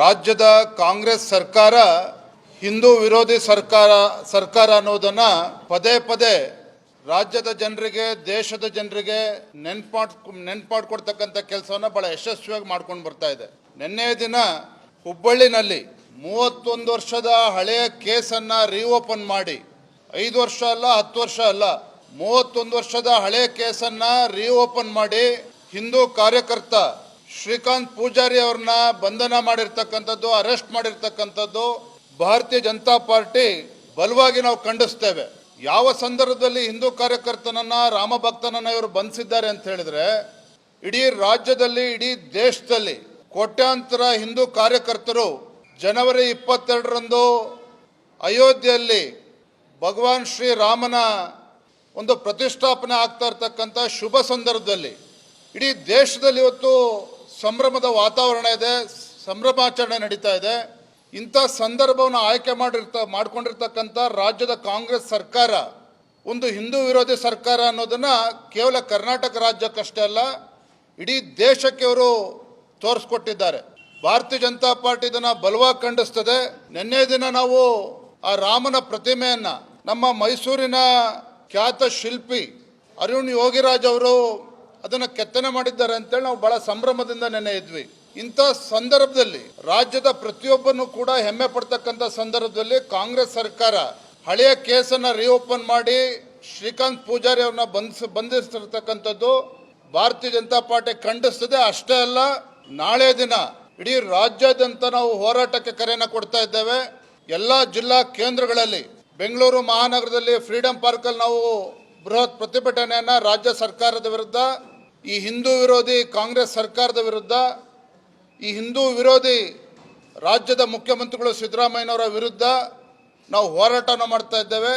ರಾಜ್ಯದ ಕಾಂಗ್ರೆಸ್ ಸರ್ಕಾರ ಹಿಂದೂ ವಿರೋಧಿ ಸರ್ಕಾರ ಸರ್ಕಾರ ಅನ್ನೋದನ್ನು ಪದೇ ಪದೇ ರಾಜ್ಯದ ಜನರಿಗೆ, ದೇಶದ ಜನರಿಗೆ ನೆನ್ಪಾಡ್, ನೆನ್ಪಾಡ್ಕೊಡ್ತಕ್ಕಂಥ ಕೆಲಸವನ್ನ ಬಹಳ ಯಶಸ್ವಿಯಾಗಿ ಮಾಡ್ಕೊಂಡು ಬರ್ತಾ ಇದೆ. ನಿನ್ನೆ ದಿನ ಹುಬ್ಬಳ್ಳಿನಲ್ಲಿ ಮೂವತ್ತೊಂದು ವರ್ಷದ ಹಳೆಯ ಕೇಸನ್ನ ರೀಓಪನ್ ಮಾಡಿ, ಐದು ವರ್ಷ ಅಲ್ಲ, ಹತ್ತು ವರ್ಷ ಅಲ್ಲ, ಮೂವತ್ತೊಂದು ವರ್ಷದ ಹಳೆಯ ಕೇಸನ್ನ ರೀಓಪನ್ ಮಾಡಿ ಹಿಂದೂ ಕಾರ್ಯಕರ್ತ ಶ್ರೀಕಾಂತ್ ಪೂಜಾರಿ ಅವ್ರನ್ನ ಬಂಧನ ಮಾಡಿರ್ತಕ್ಕಂಥದ್ದು, ಅರೆಸ್ಟ್ ಮಾಡಿರ್ತಕ್ಕಂಥದ್ದು, ಭಾರತೀಯ ಜನತಾ ಪಾರ್ಟಿ ಬಲವಾಗಿ ನಾವು ಖಂಡಿಸ್ತೇವೆ. ಯಾವ ಸಂದರ್ಭದಲ್ಲಿ ಹಿಂದೂ ಕಾರ್ಯಕರ್ತನನ್ನ ರಾಮಭಕ್ತನನ್ನ ಇವರು ಬಂಧಿಸಿದ್ದಾರೆ ಅಂತ ಹೇಳಿದ್ರೆ, ಇಡೀ ರಾಜ್ಯದಲ್ಲಿ, ಇಡೀ ದೇಶದಲ್ಲಿ ಕೋಟ್ಯಾಂತರ ಹಿಂದೂ ಕಾರ್ಯಕರ್ತರು ಜನವರಿ ಇಪ್ಪತ್ತೆರಡರಂದು ಅಯೋಧ್ಯೆಯಲ್ಲಿ ಭಗವಾನ್ ಶ್ರೀರಾಮನ ಒಂದು ಪ್ರತಿಷ್ಠಾಪನೆ ಆಗ್ತಾ ಇರ್ತಕ್ಕಂಥ ಶುಭ ಸಂದರ್ಭದಲ್ಲಿ, ಇಡೀ ದೇಶದಲ್ಲಿ ಇವತ್ತು ಸಂಭ್ರಮದ ವಾತಾವರಣ ಇದೆ, ಸಂಭ್ರಮಾಚರಣೆ ನಡೀತಾ ಇದೆ. ಇಂಥ ಸಂದರ್ಭವನ್ನು ಆಯ್ಕೆ ಮಾಡಿರ್ತ, ಮಾಡ್ಕೊಂಡಿರ್ತಕ್ಕಂಥ ರಾಜ್ಯದ ಕಾಂಗ್ರೆಸ್ ಸರ್ಕಾರ, ಒಂದು ಹಿಂದೂ ವಿರೋಧಿ ಸರ್ಕಾರ ಅನ್ನೋದನ್ನು ಕೇವಲ ಕರ್ನಾಟಕ ರಾಜ್ಯಕ್ಕಷ್ಟೇ ಅಲ್ಲ, ಇಡೀ ದೇಶಕ್ಕೆ ಅವರು ತೋರಿಸ್ಕೊಟ್ಟಿದ್ದಾರೆ. ಭಾರತೀಯ ಜನತಾ ಪಾರ್ಟಿ ಇದನ್ನು ಬಲವಾಗಿ ಖಂಡಿಸ್ತದೆ. ನಿನ್ನೆ ದಿನ ನಾವು ಆ ರಾಮನ ಪ್ರತಿಮೆಯನ್ನು ನಮ್ಮ ಮೈಸೂರಿನ ಖ್ಯಾತ ಶಿಲ್ಪಿ ಅರುಣ್ ಯೋಗಿರಾಜ್ ಅವರು ಅದನ್ನು ಕೆತ್ತನೆ ಮಾಡಿದ್ದಾರೆ ಅಂತೇಳಿ ನಾವು ಬಹಳ ಸಂಭ್ರಮದಿಂದ ನೆನೆ ಇದ್ವಿ. ಇಂಥ ಸಂದರ್ಭದಲ್ಲಿ ರಾಜ್ಯದ ಪ್ರತಿಯೊಬ್ಬನು ಕೂಡ ಹೆಮ್ಮೆ ಪಡ್ತಕ್ಕಂಥ ಸಂದರ್ಭದಲ್ಲಿ ಕಾಂಗ್ರೆಸ್ ಸರ್ಕಾರ ಹಳೆಯ ಕೇಸನ್ನ ರೀಓಪನ್ ಮಾಡಿ ಶ್ರೀಕಾಂತ್ ಪೂಜಾರಿ ಅವ್ರನ್ನ ಬಂಧಿಸ ಬಂಧಿಸಿರ್ತಕ್ಕಂಥದ್ದು ಭಾರತೀಯ ಜನತಾ ಪಾರ್ಟಿ ಖಂಡಿಸ್ತದೆ. ಅಷ್ಟೇ ಅಲ್ಲ, ನಾಳೆ ದಿನ ಇಡೀ ರಾಜ್ಯಾದ್ಯಂತ ನಾವು ಹೋರಾಟಕ್ಕೆ ಕರೆಯನ್ನು ಕೊಡ್ತಾ ಇದ್ದೇವೆ. ಎಲ್ಲ ಜಿಲ್ಲಾ ಕೇಂದ್ರಗಳಲ್ಲಿ, ಬೆಂಗಳೂರು ಮಹಾನಗರದಲ್ಲಿ ಫ್ರೀಡಂ ಪಾರ್ಕಲ್ಲಿ ನಾವು ಬೃಹತ್ ಪ್ರತಿಭಟನೆಯನ್ನ ರಾಜ್ಯ ಸರ್ಕಾರದ ವಿರುದ್ಧ ಈ ಹಿಂದೂ ವಿರೋಧಿ ಕಾಂಗ್ರೆಸ್ ಸರ್ಕಾರದ ವಿರುದ್ಧ, ಈ ಹಿಂದೂ ವಿರೋಧಿ ರಾಜ್ಯದ ಮುಖ್ಯಮಂತ್ರಿಗಳು ಸಿದ್ದರಾಮಯ್ಯನವರ ವಿರುದ್ಧ ನಾವು ಹೋರಾಟನ ಮಾಡ್ತಾ ಇದ್ದೇವೆ.